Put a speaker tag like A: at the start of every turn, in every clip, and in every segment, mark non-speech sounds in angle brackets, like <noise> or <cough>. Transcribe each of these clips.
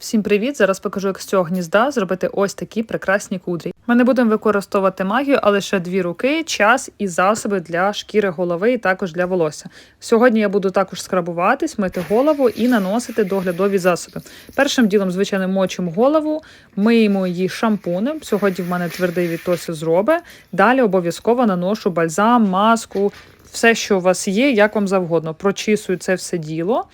A: Всім привіт! Зараз покажу, як з цього гнізда зробити ось такі прекрасні кудрі. Ми не будемо використовувати магію, а лише дві руки, час і засоби для шкіри голови, і також для волосся. Сьогодні я буду також скрабуватись, мити голову і наносити доглядові засоби. Першим ділом, звичайно, мочимо голову, миємо її шампунем. Сьогодні в мене твердий відтосі зроби. Далі обов'язково наношу бальзам, маску. Все, що у вас є, як вам завгодно. Прочісую це все діло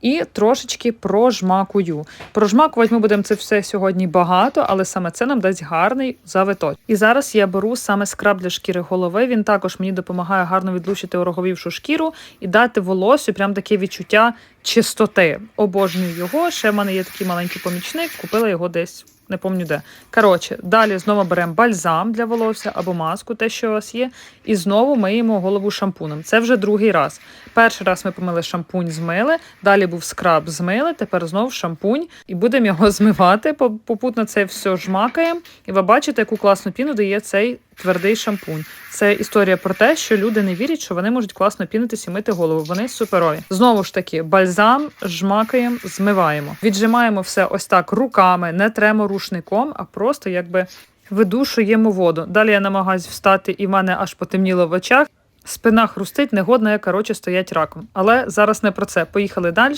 A: і трошечки прожмакую. Прожмакувати ми будемо це все сьогодні багато, але саме це нам дасть гарний завиток. І зараз я беру саме скраб для шкіри голови. Він також мені допомагає гарно відлучити ороговівшу шкіру і дати волосю прям таке відчуття чистоти. Обожнюю його. Ще в мене є такий маленький помічник, купила його десь. Не пам'ятаю де. Коротше, далі знову беремо бальзам для волосся або маску, те, що у вас є, і знову миємо голову шампунем. Це вже другий раз. Перший раз ми помили шампунь, змили, далі був скраб, змили, тепер знову шампунь, і будемо його <laughs> змивати. Попутно це все жмакаємо. І ви бачите, яку класну піну дає цей твердий шампунь. Це історія про те, що люди не вірять, що вони можуть класно пінитись і мити голову. Вони суперові. Знову ж таки, бальзам жмакаємо, змиваємо. Віджимаємо все ось так руками, не тремо рушником, а просто якби видушуємо воду. Далі я намагаюсь встати, і в мене аж потемніло в очах. Спина хрустить, негодна, я коротше стоять раком. Але зараз не про це. Поїхали далі.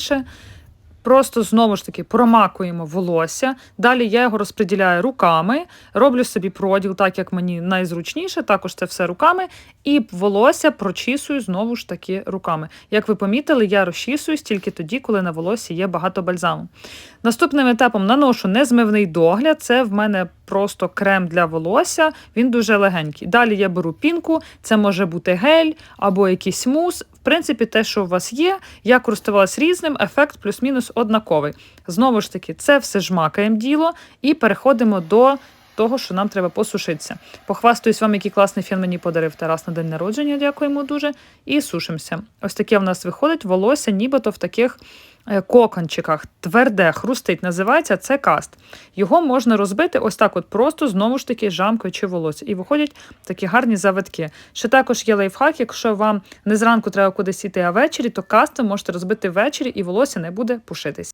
A: Просто знову ж таки промакуємо волосся. Далі я його розподіляю руками, роблю собі проділ, так як мені найзручніше, також це все руками. І волосся прочісую знову ж таки руками. Як ви помітили, я розчісуюсь тільки тоді, коли на волосі є багато бальзаму. Наступним етапом наношу незмивний догляд. Це в мене просто крем для волосся, він дуже легенький. Далі я беру пінку, це може бути гель або якийсь мус. В принципі, те, що у вас є, я користувалась різним, ефект плюс-мінус однаковий. Знову ж таки, це все жмакаємо діло і переходимо до того, що нам треба посушитися. Похвастаюсь вам, який класний фен мені подарив Тарас на день народження, дякуємо дуже. І сушимося. Ось таке в нас виходить волосся, нібито в таких. Кокончиках тверде, хрустить, називається це каст. Його можна розбити ось так, от просто знову ж таки жамкаючи волосся. І виходять такі гарні завитки. Ще також є лайфхак, якщо вам не зранку треба кудись іти, а ввечері, то каст ви можете розбити ввечері і волосся не буде пушитись.